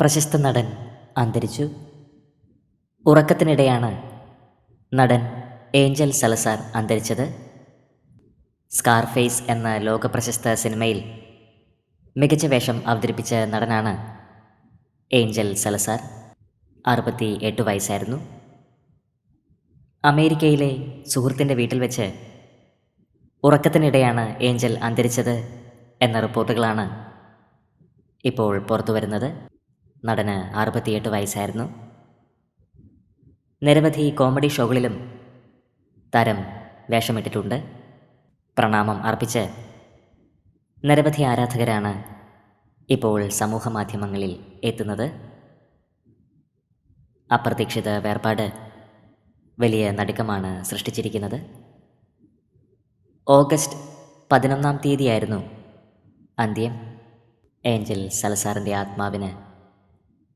പ്രശസ്ത നടൻ അന്തരിച്ചു. ഉറക്കത്തിനിടെയാണ് നടൻ ഏഞ്ചൽ സലസാർ അന്തരിച്ചത്. സ്കാർഫേസ് എന്ന ലോകപ്രശസ്ത സിനിമയിൽ മികച്ച വേഷം അവതരിപ്പിച്ച നടനാണ് ഏഞ്ചൽ സലസാർ. അറുപത്തി എട്ട് വയസ്സായിരുന്നു. അമേരിക്കയിലെ സുഹൃത്തിന്റെ വീട്ടിൽ വെച്ച് ഉറക്കത്തിനിടെയാണ് ഏഞ്ചൽ അന്തരിച്ചത് എന്ന റിപ്പോർട്ടുകളാണ് ഇപ്പോൾ പുറത്തു വരുന്നത് നടന് അറുപത്തിയെട്ട് വയസ്സായിരുന്നു. നിരവധി കോമഡി ഷോകളിലും തരം വേഷമിട്ടിട്ടുണ്ട്. പ്രണാമം അർപ്പിച്ച് നിരവധി ആരാധകരാണ് ഇപ്പോൾ സമൂഹ മാധ്യമങ്ങളിൽ എത്തുന്നത്. അപ്രതീക്ഷിത വേർപാട് വലിയ നടുക്കമാണ് സൃഷ്ടിച്ചിരിക്കുന്നത്. ഓഗസ്റ്റ് പതിനൊന്നാം തീയതിയായിരുന്നു അന്ത്യം. ഏഞ്ചൽ സലസാറിന്റെ ആത്മാവിന്